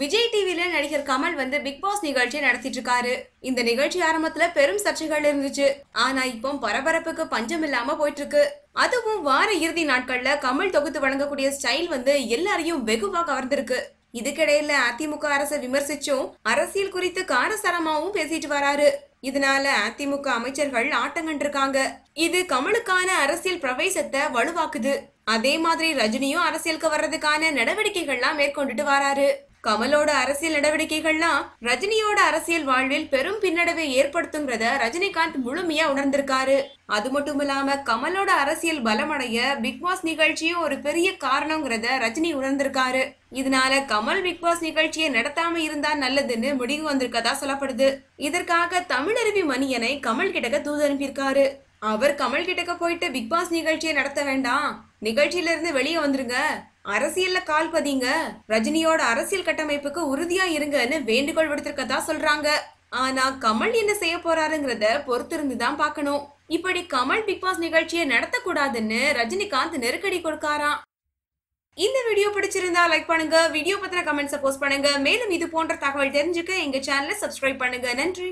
விஜய் டிவியில நடிகர் கமல் வந்து பிக் பாஸ் நிகழ்ச்சி நடத்திட்டு இருக்காரு. இந்த நிகழ்ச்சி ஆரம்பத்துல பெரும் சர்ச்சைகள் இருந்துச்சு. ஆனா இப்போ பரபரப்புக்கு பஞ்சம் இல்லாம போயிட்டு இருக்கு அதுவும் வார இறுதி நாட்கள்ல கமல் தொகுத்து வழங்கக்கூடிய ஸ்டைல் வந்து எல்லாரையும் வெகுவா கவர்ந்திருக்கு. இதுக்கிடையில அதிமுக அரசை விமர்சிச்சும் அரசியல் குறித்து காரசாரமாவும் பேசிட்டு வராரு. இதனால அதிமுக அமைச்சர்கள் ஆட்டங்கண்டிருக்காங்க இது கமலுக்கான அரசியல் பிரவேசத்தை வலுவாக்குது. அதே மாதிரி ரஜினியும் அரசியலுக்கு வர்றதுக்கான நடவடிக்கைகள்லாம் மேற்கொண்டுட்டு வராரு. கமலோட அரசியல் நடவடிக்கைகள்லாம் ரஜினியோட அரசியல் வாழ்வில் பெரும் பின்னடைவை ஏற்படுத்துங்கிறத ரஜினிகாந்த் முழுமையா உணர்ந்திருக்காரு. அது மட்டும் இல்லாம கமலோட அரசியல் பலமடைய பிக் பாஸ் நிகழ்ச்சியும் ஒரு பெரிய காரணங்கிறத ரஜினி உணர்ந்திருக்காரு. இதனால கமல் பிக் பாஸ் நிகழ்ச்சியை நடத்தாம இருந்தா நல்லதுன்னு முடிவு வந்திருக்கதா சொல்லப்படுது. இதற்காக தமிழருவி மணியனை கமல் கிட்டக்க தூது அனுப்பியிருக்காரு. அவர் கமல் கிட்டக்க போயிட்டு பிக் பாஸ் நிகழ்ச்சியை நடத்த வேண்டாம். நிகழ்ச்சியில இருந்து வெளியே வந்துருங்க. அரசியல்ல கால் பதிங்க. ரஜினியோட அரசியல் கட்டமைப்புக்கு உறுதியா இருங்கன்னு வேண்டுகோள் விடுத்திருக்கதா சொல்றாங்க. ஆனா கமல் என்ன செய்ய போறாருங்கிறத பொறுத்திருந்து தான் பார்க்கணும். இப்படி கமல் பிக் பாஸ் நிகழ்ச்சியை நடத்தக்கூடாதுன்னு ரஜினிகாந்த் நெருக்கடி கொடுக்காராம். இந்த வீடியோ பிடிச்சிருந்தா லைக் பண்ணுங்க. வீடியோ பத்தின கமெண்ட்ஸை போஸ்ட் பண்ணுங்க. மேலும் இது போன்ற தகவல் தெரிஞ்சுக்க எங்க சேனலை சப்ஸ்கிரைப் பண்ணுங்க. நன்றி.